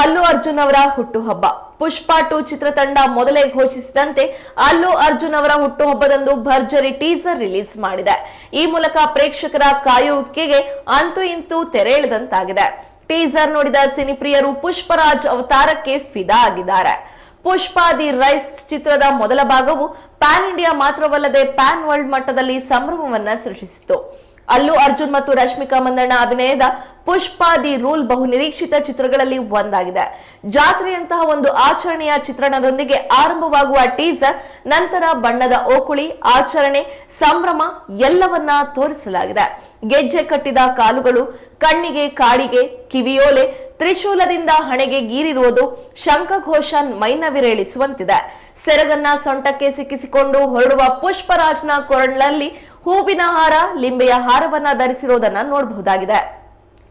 ಅಲ್ಲು ಅರ್ಜುನ್ ಅವರ ಹುಟ್ಟುಹಬ್ಬ. ಪುಷ್ಪ ಟು ಚಿತ್ರತಂಡ ಮೊದಲೇ ಘೋಷಿಸಿದಂತೆ ಅಲ್ಲು ಅರ್ಜುನ್ ಅವರ ಹುಟ್ಟುಹಬ್ಬದಂದು ಭರ್ಜರಿ ಟೀಸರ್ ರಿಲೀಸ್ ಮಾಡಿದೆ. ಈ ಮೂಲಕ ಪ್ರೇಕ್ಷಕರ ಕಾಯುವಿಕೆಗೆ ಅಂತೂ ಇಂತೂ ತೆರೆ ಎಳೆದಂತಾಗಿದೆ. ಟೀಸರ್ ನೋಡಿದ ಸಿನಿಪ್ರಿಯರು ಪುಷ್ಪರಾಜ್ ಅವತಾರಕ್ಕೆ ಫಿದಾ ಆಗಿದ್ದಾರೆ. ಪುಷ್ಪ ದಿ ರೈಸ್ ಚಿತ್ರದ ಮೊದಲ ಭಾಗವು ಪ್ಯಾನ್ ಇಂಡಿಯಾ ಮಾತ್ರವಲ್ಲದೆ ಪ್ಯಾನ್ ವರ್ಲ್ಡ್ ಮಟ್ಟದಲ್ಲಿ ಸಂಭ್ರಮವನ್ನ ಸೃಷ್ಟಿಸಿತು ಅಲ್ಲು ಅರ್ಜುನ್ ಮತ್ತು ರಶ್ಮಿಕಾ ಮಂದಣ್ಣ ಅಭಿನಯದ ಪುಷ್ಪ ದಿ ರೂಲ್ ಬಹು ನಿರೀಕ್ಷಿತ ಚಿತ್ರಗಳಲ್ಲಿ ಒಂದಾಗಿದೆ. ಜಾತ್ರೆಯಂತಹ ಒಂದು ಆಚರಣೆಯ ಚಿತ್ರಣದೊಂದಿಗೆ ಆರಂಭವಾಗುವ ಟೀಸರ್, ನಂತರ ಬಣ್ಣದ ಓಕುಳಿ, ಆಚರಣೆ, ಸಂಭ್ರಮ ಎಲ್ಲವನ್ನ ತೋರಿಸಲಾಗಿದೆ. ಗೆಜ್ಜೆ ಕಟ್ಟಿದ ಕಾಲುಗಳು, ಕಣ್ಣಿಗೆ ಕಾಡಿಗೆ, ಕಿವಿಯೋಲೆ, ತ್ರಿಶೂಲದಿಂದ ಹಣೆಗೆ ಗೀರಿರುವುದು ಶಂಖಘೋಷ ಮೈನವಿರೇಳಿಸುವಂತಿದೆ ಸೆರಗನ್ನ ಸೊಂಟಕ್ಕೆ ಸಿಕ್ಕಿಸಿಕೊಂಡು ಹೊರಡುವ ಪುಷ್ಪರಾಜ್ನ ಕೊರಳಲ್ಲಿ ಹೂವಿನ ಹಾರ, ಲಿಂಬೆಯ ಹಾರವನ್ನ ಧರಿಸಿರುವುದನ್ನ ನೋಡಬಹುದಾಗಿದೆ.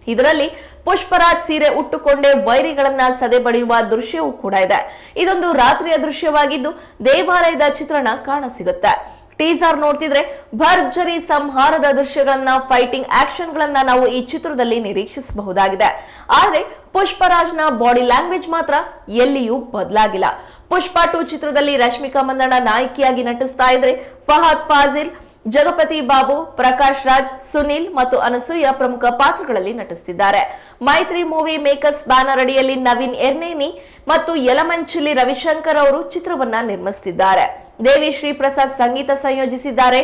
ಇದರಲ್ಲಿ ಪುಷ್ಪರಾಜ್ ಸೀರೆ ಉಟ್ಟುಕೊಂಡೇ ವೈರಿಗಳನ್ನ ಸದೆ ಬಡಿಯುವ ದೃಶ್ಯವೂ ಕೂಡ ಇದೆ. ಇದೊಂದು ರಾತ್ರಿಯ ದೃಶ್ಯವಾಗಿದ್ದು ದೇವಾಲಯದ ಚಿತ್ರಣ ಕಾಣಸಿಗುತ್ತೆ. ಟೀಸರ್ ನೋಡ್ತಿದ್ರೆ ಭರ್ಜರಿ ಸಂಹಾರದ ದೃಶ್ಯಗಳನ್ನ ಫೈಟಿಂಗ್ ಆಕ್ಷನ್ ಗಳನ್ನ ನಾವು ಈ ಚಿತ್ರದಲ್ಲಿ ನಿರೀಕ್ಷಿಸಬಹುದಾಗಿದೆ. ಆದ್ರೆ ಪುಷ್ಪರಾಜ್ನ ಬಾಡಿ ಲ್ಯಾಂಗ್ವೇಜ್ ಮಾತ್ರ ಎಲ್ಲಿಯೂ ಬದಲಾಗಿಲ್ಲ. ಪುಷ್ಪ ಟು ಚಿತ್ರದಲ್ಲಿ ರಶ್ಮಿಕಾ ಮಂದಣ್ಣ ನಾಯಕಿಯಾಗಿ ನಟಿಸ್ತಾ ಇದ್ರೆ ಫಹದ್ ಫಾಜಿಲ್ ಜಗಪತಿ ಬಾಬು, ಪ್ರಕಾಶ್ ರಾಜ್, ಸುನಿಲ್ ಮತ್ತು ಅನಸೂಯ ಪ್ರಮುಖ ಪಾತ್ರಗಳಲ್ಲಿ ನಟಿಸುತ್ತಿದ್ದಾರೆ. ಮೈತ್ರಿ ಮೂವಿ ಮೇಕರ್ಸ್ ಬ್ಯಾನರ್ ಅಡಿಯಲ್ಲಿ ನವೀನ್ ಎರ್ನೇನಿ ಮತ್ತು ಯಲಮಂಚಿಲಿ ರವಿಶಂಕರ್ ಅವರು ಚಿತ್ರವನ್ನ ನಿರ್ಮಿಸುತ್ತಿದ್ದಾರೆ. ದೇವಿ ಶ್ರೀ ಪ್ರಸಾದ್ ಸಂಗೀತ ಸಂಯೋಜಿಸಿದ್ದಾರೆ.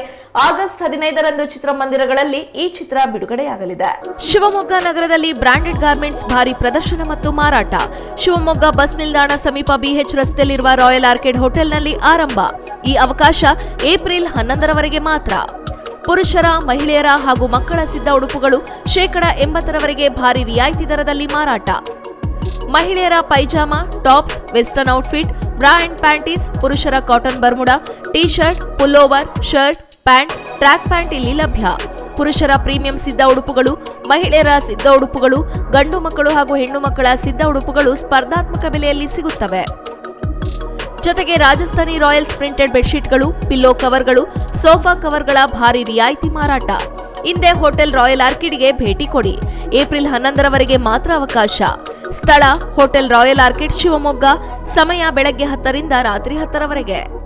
ಆಗಸ್ಟ್ ಹದಿನೈದರಂದು ಚಿತ್ರಮಂದಿರಗಳಲ್ಲಿ ಈ ಚಿತ್ರ ಬಿಡುಗಡೆಯಾಗಲಿದೆ. ಶಿವಮೊಗ್ಗ ನಗರದಲ್ಲಿ ಬ್ರಾಂಡೆಡ್ ಗಾರ್ಮೆಂಟ್ಸ್ ಭಾರಿ ಪ್ರದರ್ಶನ ಮತ್ತು ಮಾರಾಟ. ಶಿವಮೊಗ್ಗ ಬಸ್ ನಿಲ್ದಾಣ ಸಮೀಪ ಬಿಎಚ್ ರಸ್ತೆಯಲ್ಲಿರುವ ರಾಯಲ್ ಆರ್ಕಿಡ್ ಹೋಟೆಲ್ನಲ್ಲಿ ಆರಂಭ. ಈ ಅವಕಾಶ ಏಪ್ರಿಲ್ ಹನ್ನೊಂದರವರೆಗೆ ಮಾತ್ರ. ಪುರುಷರ, ಮಹಿಳೆಯರ ಹಾಗೂ ಮಕ್ಕಳ ಸಿದ್ಧ ಉಡುಪುಗಳು ಶೇಕಡ ಎಂಬತ್ತರವರೆಗೆ ಭಾರಿ ರಿಯಾಯಿತಿ ದರದಲ್ಲಿ ಮಾರಾಟ. ಮಹಿಳೆಯರ pyjama, tops, western outfit, bra and panties, ಪುರುಷರ cotton Bermuda T shirt pullover, shirt, pant, track pant ಇಲ್ಲಿ ಲಭ್ಯ. ಪುರುಷರ ಪ್ರೀಮಿಯಂ ಸಿದ್ಧ ಉಡುಪುಗಳು, ಮಹಿಳೆಯರ ಸಿದ್ಧ ಉಡುಪುಗಳು, ಗಂಡು ಮಕ್ಕಳು ಹಾಗೂ ಹೆಣ್ಣು ಮಕ್ಕಳ ಸಿದ್ಧ ಉಡುಪುಗಳು ಸ್ಪರ್ಧಾತ್ಮಕ ಬೆಲೆಯಲ್ಲಿ ಸಿಗುತ್ತವೆ. ಜೊತೆಗೆ ರಾಜಸ್ಥಾನಿ ರಾಯಲ್ಸ್ ಪ್ರಿಂಟೆಡ್ ಬೆಡ್ಶೀಟ್ಗಳು, ಪಿಲ್ಲೋ ಕವರ್ಗಳು, ಸೋಫಾ ಕವರ್ಗಳ ಭಾರಿ ರಿಯಾಯಿತಿ ಮಾರಾಟ. ಹಿಂದೆ ಹೋಟೆಲ್ ರಾಯಲ್ ಆರ್ಕಿಡ್ಗೆ ಭೇಟಿ ಕೊಡಿ. ಏಪ್ರಿಲ್ ಹನ್ನೊಂದರವರೆಗೆ ಮಾತ್ರ ಅವಕಾಶ. ಸ್ಥಳ, ಹೋಟೆಲ್ ರಾಯಲ್ ಆರ್ಕಿಡ್ ಶಿವಮೊಗ್ಗ. ಸಮಯ ಬೆಳಗ್ಗೆ ಹತ್ತರಿಂದ ರಾತ್ರಿ ಹತ್ತರವರೆಗೆ.